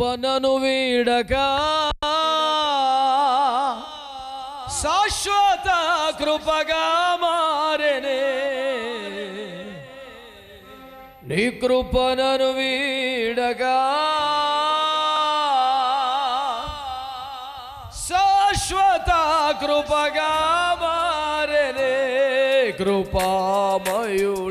కృపణను వీడగా శాశ్వత కృపగా మారనే. నీ కృపణను వీడగా శాశ్వత కృపగా మారనే. కృపామయుడు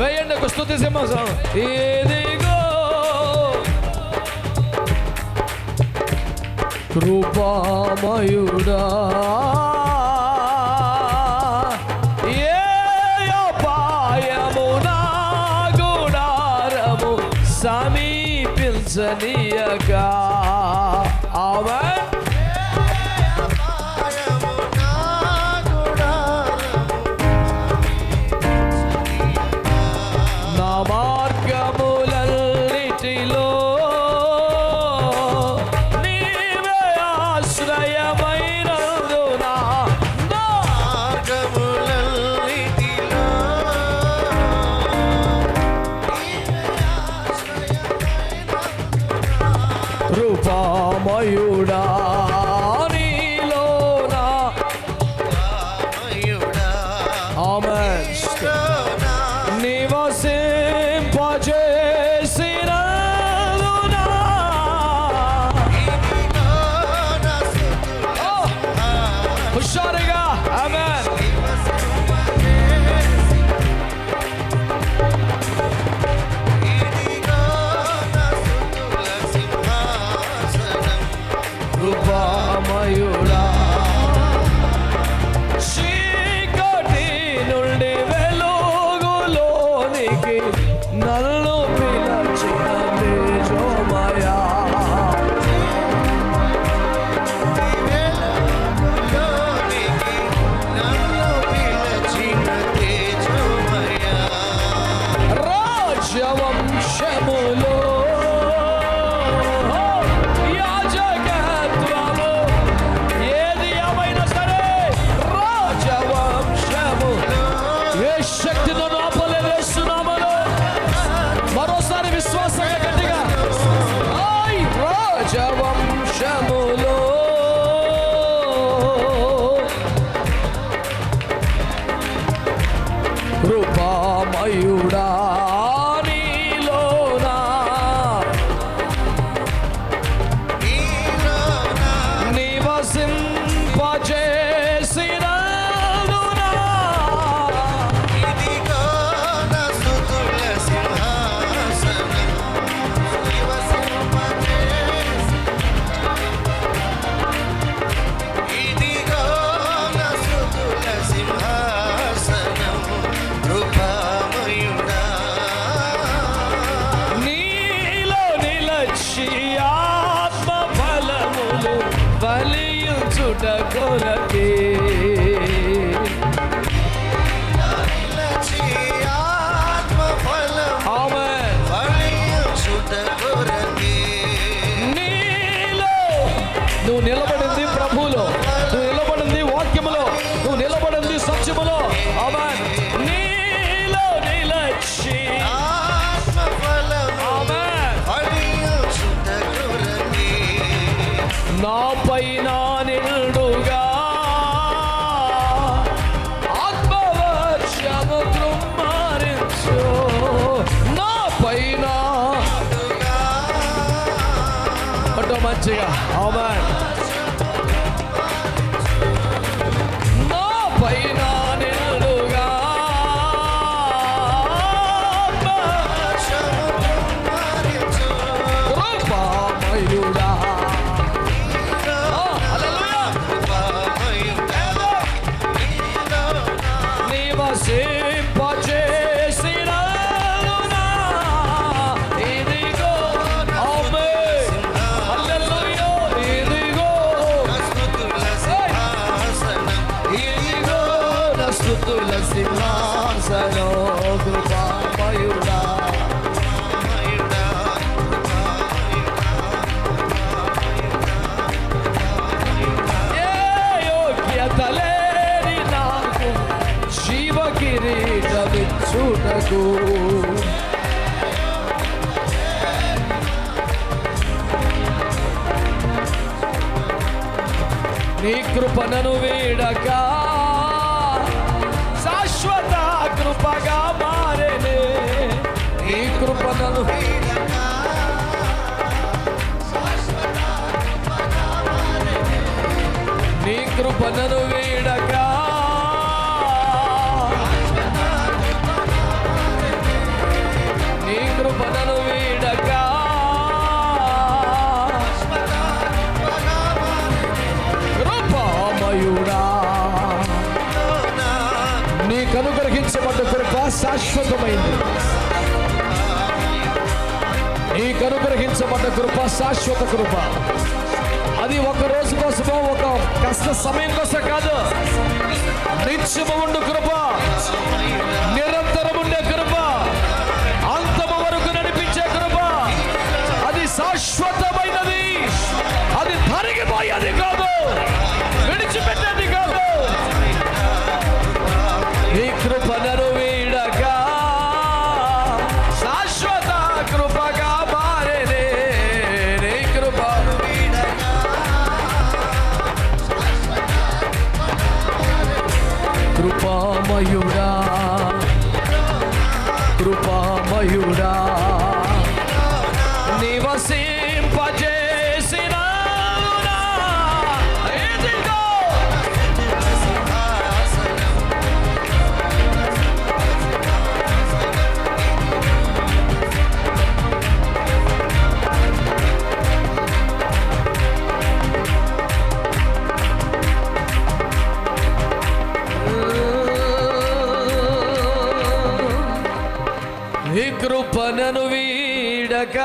వేయండి ఒక స్థుతి సింహాసనం. ఏదిగో కృపామయుడా. నీ కృపణను వీడక. శాశ్వత కృపగా మారేనే. నీ కృపణను నీ కృపణను వీడక శాశ్వతమైంది నీకు అనుగ్రహించబడ్డ కృప శాశ్వత కృప. అది ఒక రోజు కోసమో ఒక కష్ట సమయం కోసం కాదు. నిత్యము ఉండు కృప. నను వీడక.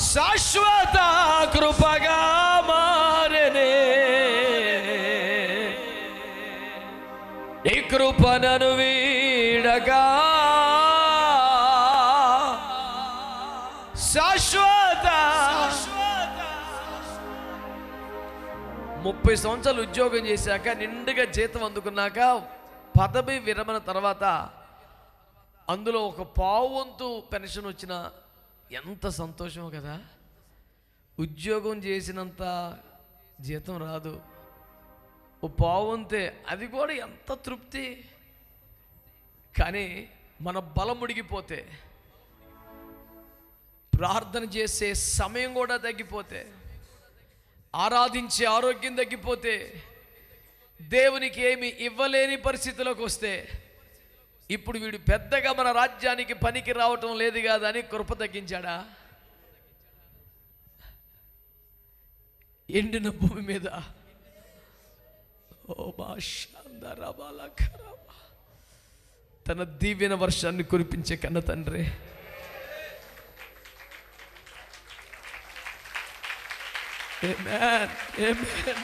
శాశ్వత కృపగా మారనే. ఈ కృపణను వీడక. శాశ్వత. ముప్పై సంవత్సరాలు ఉద్యోగం చేశాక నిండుగా జీతం అందుకున్నాక పదవి విరమణ తర్వాత అందులో ఒక పావువంతు పెన్షన్ వచ్చిన ఎంత సంతోషం కదా. ఉద్యోగం చేసినంత జీతం రాదు. ఓ పావువంతే అది కూడా ఎంత తృప్తి. కానీ మన బలం ముడిగిపోతే ప్రార్థన చేసే సమయం కూడా తగ్గిపోతే ఆరాధించే ఆరోగ్యం తగ్గిపోతే దేవునికి ఏమి ఇవ్వలేని పరిస్థితిలోకి వస్తే ఇప్పుడు వీడు పెద్దగా మన రాజ్యానికి పనికి రావటం లేదు కాదని కృప తగ్గించాడా ఎండిన భూమి మీద ఓ తన దీవెన వర్షాన్ని కురిపించే కన్న తండ్రి Amen. Amen.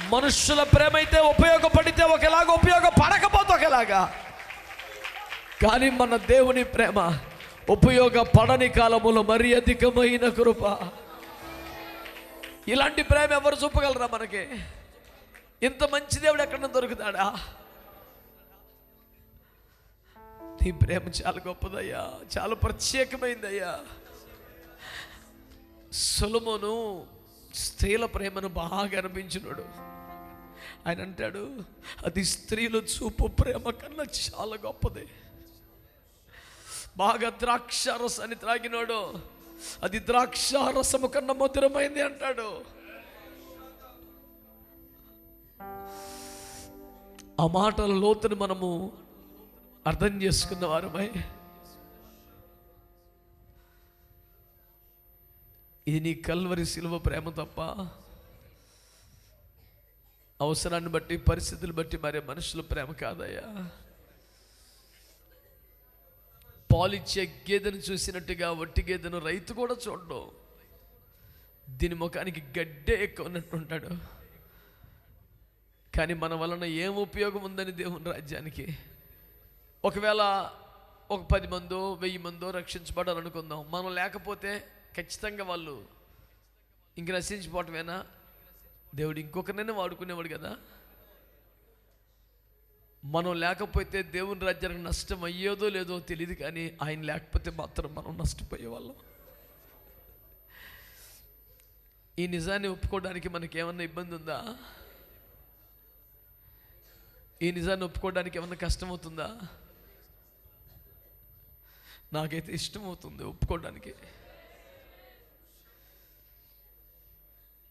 మనుషుల ప్రేమ అయితే ఉపయోగపడితే ఒకలాగా ఉపయోగపడకపోతే ఒకలాగా. కానీ మన దేవుని ప్రేమ ఉపయోగపడని కాలములో మరి అధికమైన కృప. ఇలాంటి ప్రేమ ఎవరు చూపగలరా మనకి? ఇంత మంచి దేవుడు ఎక్కడ దొరుకుతాడా? నీ ప్రేమ చాలా గొప్పదయ్యా చాలా ప్రత్యేకమైందయ్యా. సులమును స్త్రీల ప్రేమను బాగా అనిపించినాడు. ఆయన అంటాడు అది స్త్రీలు చూపు ప్రేమ కన్నా చాలా గొప్పది. బాగా ద్రాక్ష రసాన్ని త్రాగినాడు. అది ద్రాక్ష రసము కన్నా మధురమైంది అంటాడు. ఆ మాటల లోతుని మనము అర్థం చేసుకున్న వారమై ఇది నీ కల్వరి సిలువ ప్రేమ తప్ప అవసరాన్ని బట్టి పరిస్థితులు బట్టి మరే మనుషుల ప్రేమ కాదయ్యా. పాలిచ్చే గేదెను చూసినట్టుగా వట్టి గేదెను రైతు కూడా చూడడం. దీని ముఖానికి గడ్డే ఎక్కువ ఉన్నట్టు ఉంటాడు. కానీ మన వలన ఏం ఉపయోగం ఉందని దేవుని రాజ్యానికి? ఒకవేళ ఒక పది మందో వెయ్యి మందో రక్షించబడాలనుకుందాం. మనం లేకపోతే ఖచ్చితంగా వాళ్ళు ఇంక నశించిపోవటమేనా దేవుడు ఇంకొకరినైనా వాడుకునేవాడు కదా? మనం లేకపోతే దేవుని రాజ్యానికి నష్టం అయ్యేదో లేదో తెలియదు కానీ ఆయన లేకపోతే మాత్రం మనం నష్టపోయే వాళ్ళం ఈ నిజాన్ని ఒప్పుకోవడానికి మనకి ఏమన్నా ఇబ్బంది ఉందా? ఈ నిజాన్ని ఒప్పుకోవడానికి ఏమన్నా కష్టమవుతుందా నాకైతే ఇష్టమవుతుంది ఒప్పుకోవడానికి.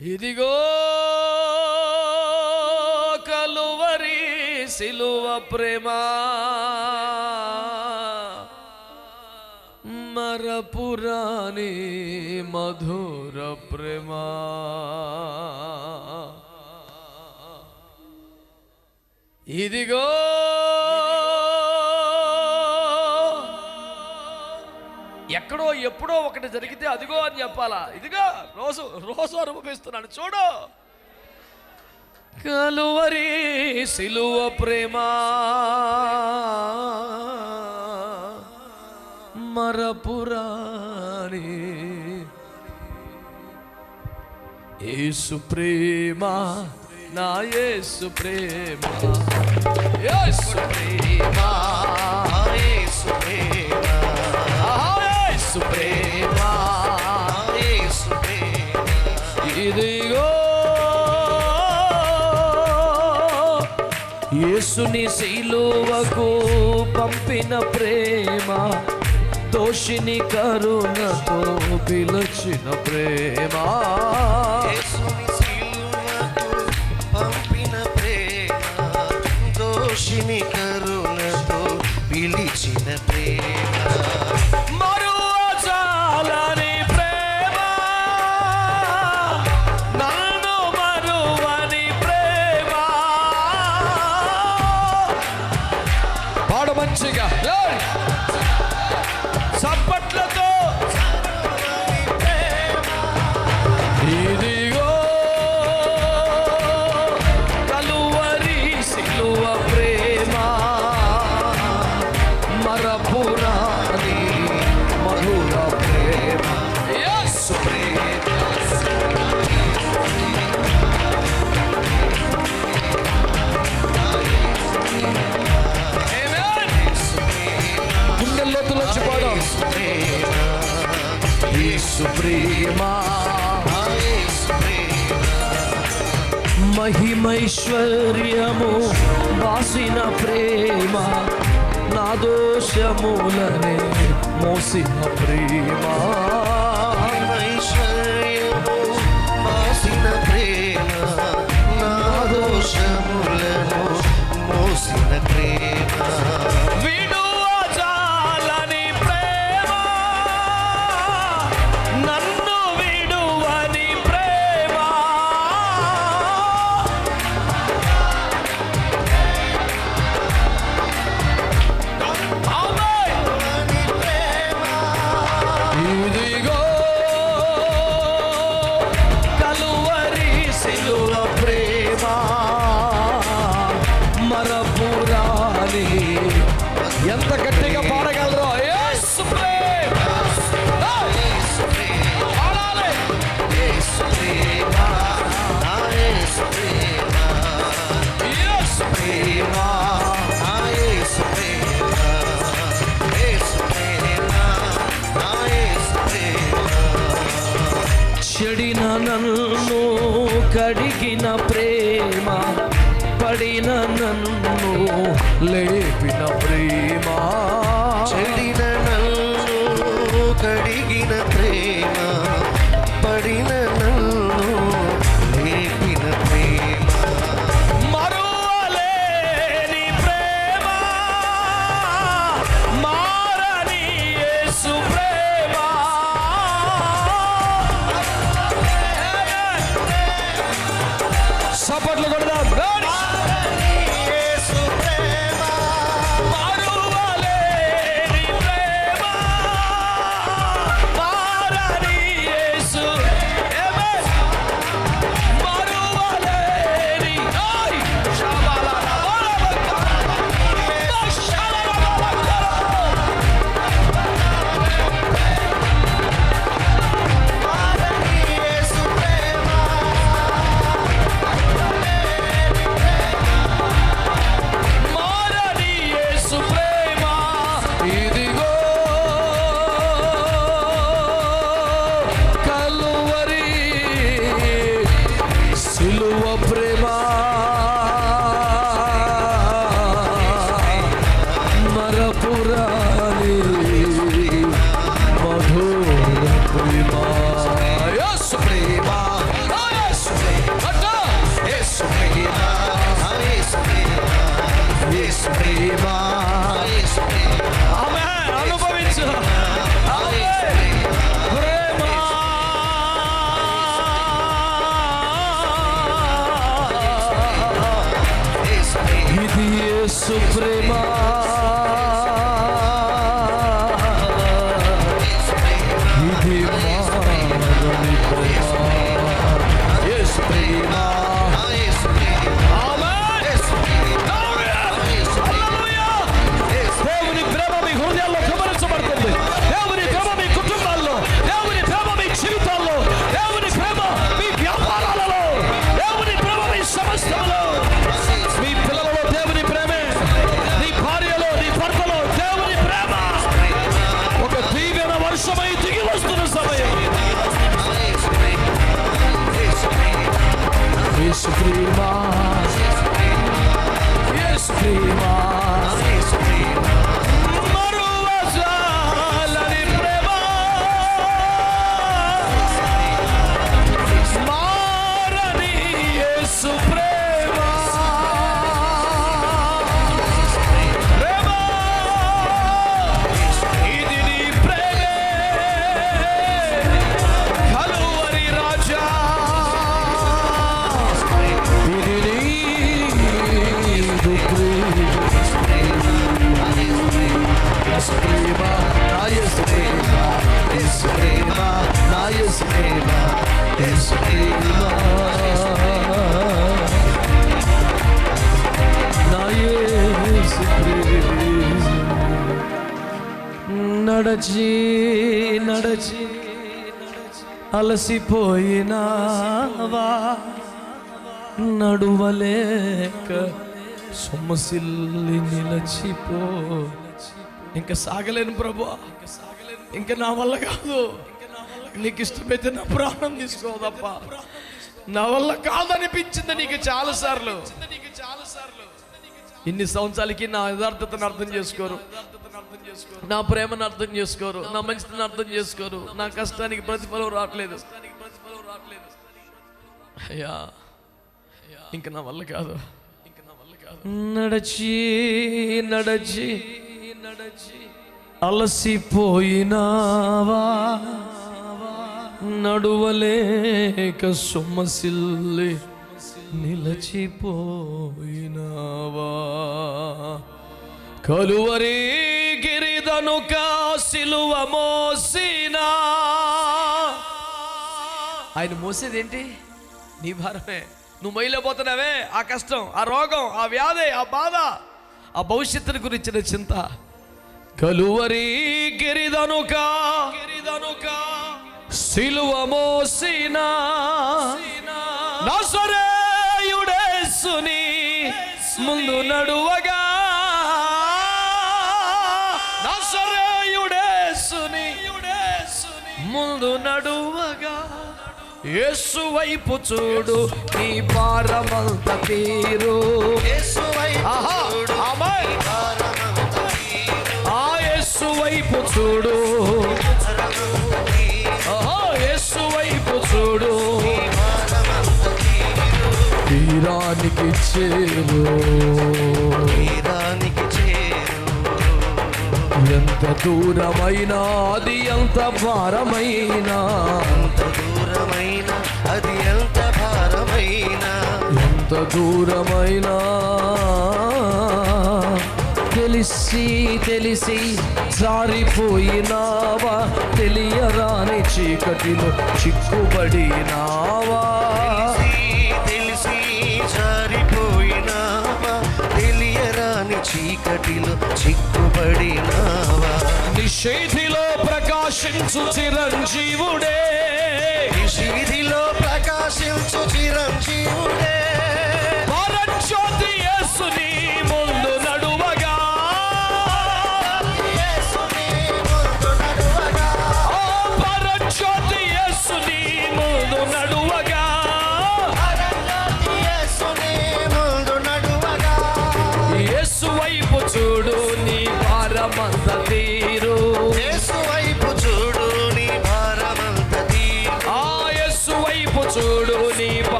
ఇదిగో కలువరి సిలువ ప్రేమ. మరపురాణి మధుర ప్రేమ. ఇదిగో ఎక్కడో ఎప్పుడో ఒకటి జరిగితే అదిగో అని చెప్పాలా? ఇదిగో రోజు రోజు అనుభవిస్తున్నాను. చూడు. కలువరి సిలువ ప్రేమ. మరపురాణి ఏసు ప్రేమ. నా ఏసు ప్రేమ. ఏసు ప్రేమా. యేసు ప్రేమ ప్రేమ ఇదిగో యేసుని శిలువకు పంపిన ప్రేమ దోషిని కరుణతో పిలచిన ప్రేమ యేసుని సిలువకు పంపిన ప్రేమ దోషిని ప్రేమ మహిమైశ్వర్యము వాసిన ప్రేమ నా దోషములనే మోసిన ప్రేమ కడిగిన ప్రేమ. నడచి నడచి అలసిపోయినావా? నడువలేక సొమ్మసిల్లి నిలచిపో. ఇంకా సాగలేను ప్రభు. ఇంకా నా వల్ల కాదు. నీకు ఇష్టమైతే నా ప్రాణం తీసుకోదప్ప. నా వల్ల కాదనిపించింది నీకు చాలా సార్లు ఇన్ని సంవత్సరాలకి నా యథార్థతను అర్థం చేసుకోరు. నా ప్రేమను అర్థం చేసుకోరు. నా మంచితను అర్థం చేసుకోరు. నా కష్టానికి ప్రతిఫలం రావట్లేదు. అయ్యా ఇంక నా వల్ల కాదు. ఇంక నా వల్ల కాదు నడచి నడచి నడచి అలసిపోయినావా? నడువలేక సొమ్మసిల్లి నిలచిపోయినావా? కలువరి గిరిదను సిలువ మోసినా? ఆయన మోసేది ఏంటి నీ భారమే. నువ్వు మైలపోతున్నావే ఆ కష్టం ఆ రోగం ఆ వ్యాధి ఆ బాధ ఆ భవిష్యత్తుని గురించిన చింత. కలువరి గిరిదనుక గిరిదనుక సిలువ మోసిన నసరేయుడేసుని ముందు నడువగా. నసరేయుడేసుని ముందు నడువగా. యేసు వైపు చూడు నీ భారమంత తీరు. ఆహా, ఆమేన్. ఆ యేసు వైపు చూడు. చూడు. తీరానికి చేరు. తీరానికి చేరు. ఎంత దూరమైనా అది ఎంత భారమైనా. ఎంత దూరమైన అది ఎంత భారమైన. ఎంత దూరమైనా తెలిసి తెలిసి జారిపోయినావా? తెలియరాని చీకటిలో చిక్కుబడినావా? తెలిసి జారిపోయినావా? తెలియరాని చీకటిలో చిక్కుబడినావా? నిషేధిలో ప్రకాశించు చిరంజీవుడే. నిషీధిలో ప్రకాశించు చిరంజీవుడే.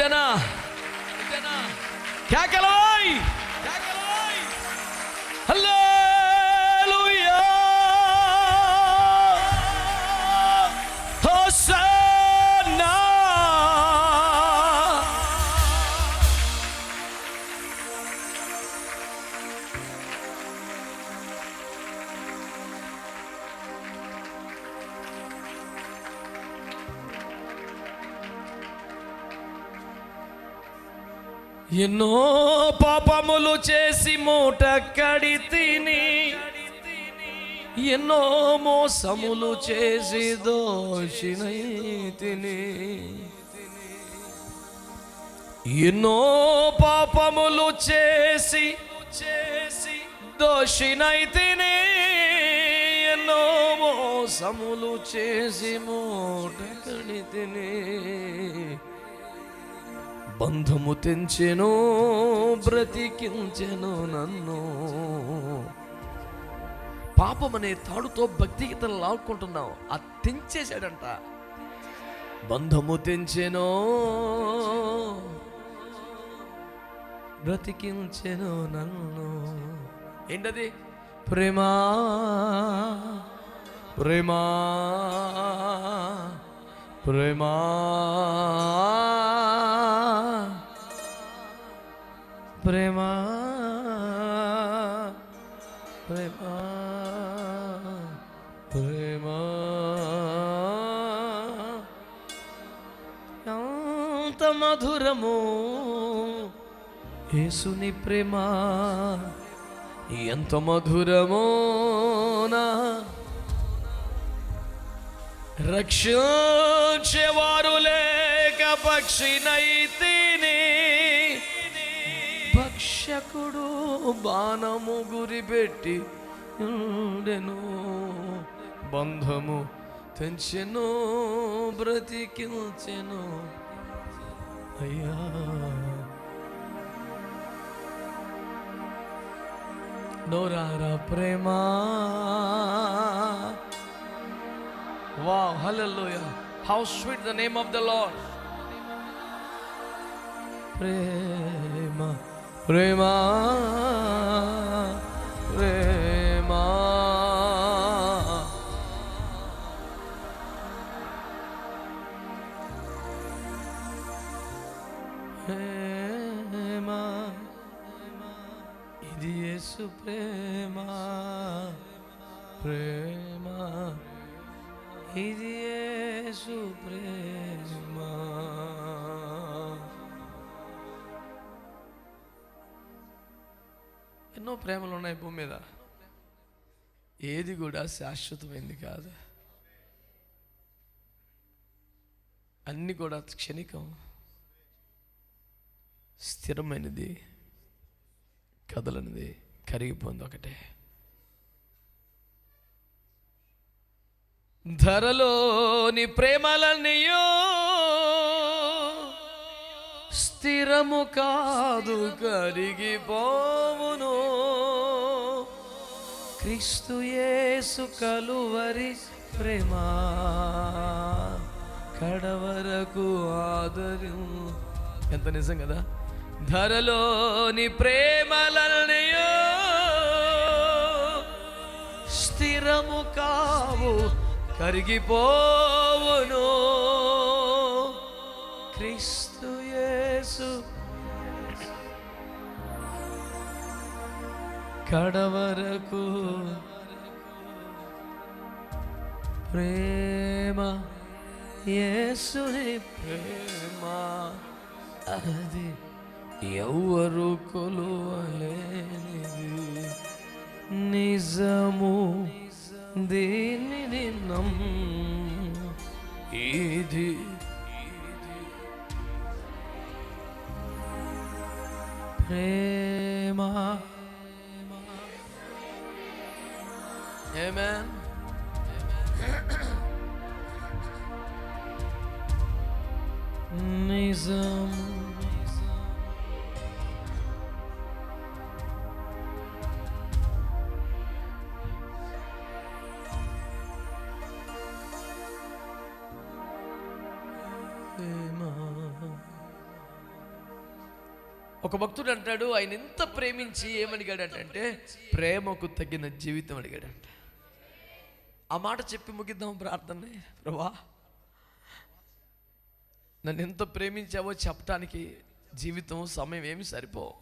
এটা না এটা না খ্যা ఎన్నో పాపములు చేసి మూట కడి తిని ఎన్నో మోసములు చేసి దోషినై తిని. ఎన్నో పాపములు చేసి చేసి దోషినై తిని ఎన్నో మోసములు చేసి మూట కడి తిని. బంధము తెంచెను బ్రతికించెను నన్ను. పాపం అనే తాడుతో భక్తి గీతలు లాక్కుంటున్నావు ఆ తెంచేశాడంట. బంధము తెంచెను బ్రతికించెను నన్ను. ఏంటది? ప్రేమా ప్రేమా ప్రేమా. ప్రేమ ప్రేమ ప్రేమ. ఎంత మధురము యేసుని ప్రేమ ఎంత మధురమో నా రక్షించేవారు లేక పక్షినైతిని భక్షకుడు బాణము గురిపెట్టి ఉండెను. బంధము తెంచెను బ్రతికించెను. అయ్యా. నోరారా ప్రేమా. హలోయ how sweet the name of the lord Prema. Prema, prema, prema. ప్రేమ ఇది యేసు ప్రేమ ప్రేమ ఇది యేసు ప్రేమ ఎన్నో ప్రేమలు ఉన్నాయి భూమి మీద. ఏది కూడా శాశ్వతమైంది కాదు. అన్ని కూడా క్షణికం. స్థిరమైనది కదలనిది కరిగిపోయింది ఒకటే. ధరలోని ప్రేమలన్నయో స్థిరము కాదు కరిగిపోవును. క్రీస్తు యేసు కలువరి ప్రేమ కడవరకు ఆదరు ఎంత నిజం కదా? ధరలోని ప్రేమలన్నయో స్థిరము కావు కరిగిపోవును. యేసు. కడవరకు ప్రేమ యేసుని ప్రేమ. అది ఎవ్వరు కొలువలేనిది. నిజము దీనిని నమ్ ఇది ప్రేమ Amen. నిజం ఒక భక్తుడు అంటాడు ఆయన ఎంత ప్రేమించి ఏమడిగాడంటే ప్రేమకు తగిన జీవితం అడిగాడంట. ఆ మాట చెప్పి ముగిద్దాం ప్రార్థన ప్రభా నన్ను ఎంత ప్రేమించావో చెప్పటానికి జీవితం సమయం ఏమి సరిపో.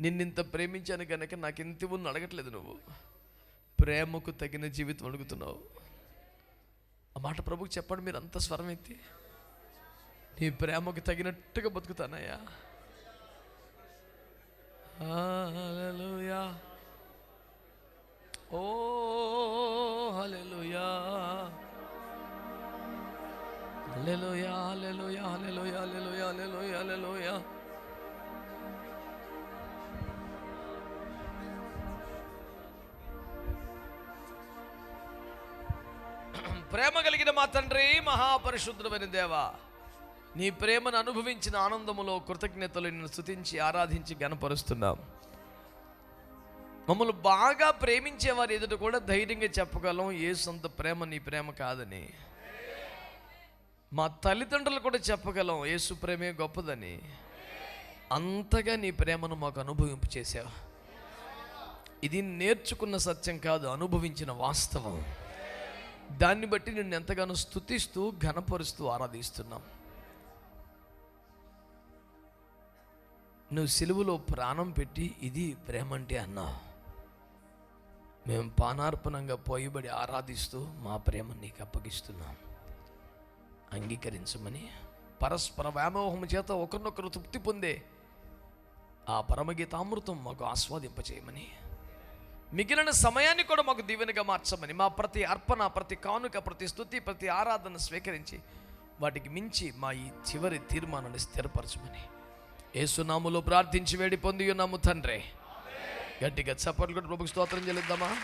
నిన్నింత ప్రేమించాను కనుక నాకు ఎంత ఇవ్వను అడగట్లేదు నువ్వు. ప్రేమకు తగిన జీవితం అడుగుతున్నావు. ఆ మాట ప్రభుకి చెప్పండి మీరు అంత స్వరం ఎత్తి నీ ప్రేమకు తగినట్టుగా బతుకుతానయ్యా. హల్లెలూయా. ఓ హల్లెలూయా. హల్లెలూయా హల్లెలూయా హల్లెలూయా హల్లెలూయా హల్లెలూయా హల్లెలూయా. ప్రేమ కలిగిన మా తండ్రి మహాపరిశుద్ధమైన దేవా. నీ ప్రేమను అనుభవించిన ఆనందములో కృతజ్ఞతలు నిన్ను స్తుతించి ఆరాధించి గనపరుస్తున్నాం మమ్మల్ని బాగా ప్రేమించే వారి ఎదుట కూడా ధైర్యంగా చెప్పగలం ఏ సొంత ప్రేమ నీ ప్రేమ కాదని. మా తల్లిదండ్రులు కూడా చెప్పగలం యేసు ప్రేమే గొప్పదని. అంతగా నీ ప్రేమను మాకు అనుభవింపు చేసావు ఇది నేర్చుకున్న సత్యం కాదు అనుభవించిన వాస్తవం. దాన్ని బట్టి నిన్ను ఎంతగానో స్తుతిస్తూ ఘనపరుస్తూ ఆరాధిస్తున్నాం. నువ్వు సిలువలో ప్రాణం పెట్టి ఇది ప్రేమ అంటే అన్నావు మేము పానార్పణంగా పోయిబడి ఆరాధిస్తూ మా ప్రేమ నీకు అప్పగిస్తున్నాం. అంగీకరించమని పరస్పర వ్యామోహం చేత ఒకరినొకరు తృప్తి పొందే ఆ పరమగీతామృతం మాకు ఆస్వాదింపచేయమని. మిగిలిన సమయాన్ని కూడా మాకు దీవెనగా మార్చమని మా ప్రతి అర్పణ ప్రతి కానుక ప్రతి స్థుతి ప్రతి ఆరాధన స్వీకరించి వాటికి మించి మా ఈ చివరి తీర్మానాన్ని స్థిరపరచమని. ఏసునాములో ప్రార్థించి వేడి పొంది ఉన్నాము తండ్రి. గట్టిగా చప్పట్లు కూడా ప్రభుకి స్తోత్రం చెల్లిద్దామా?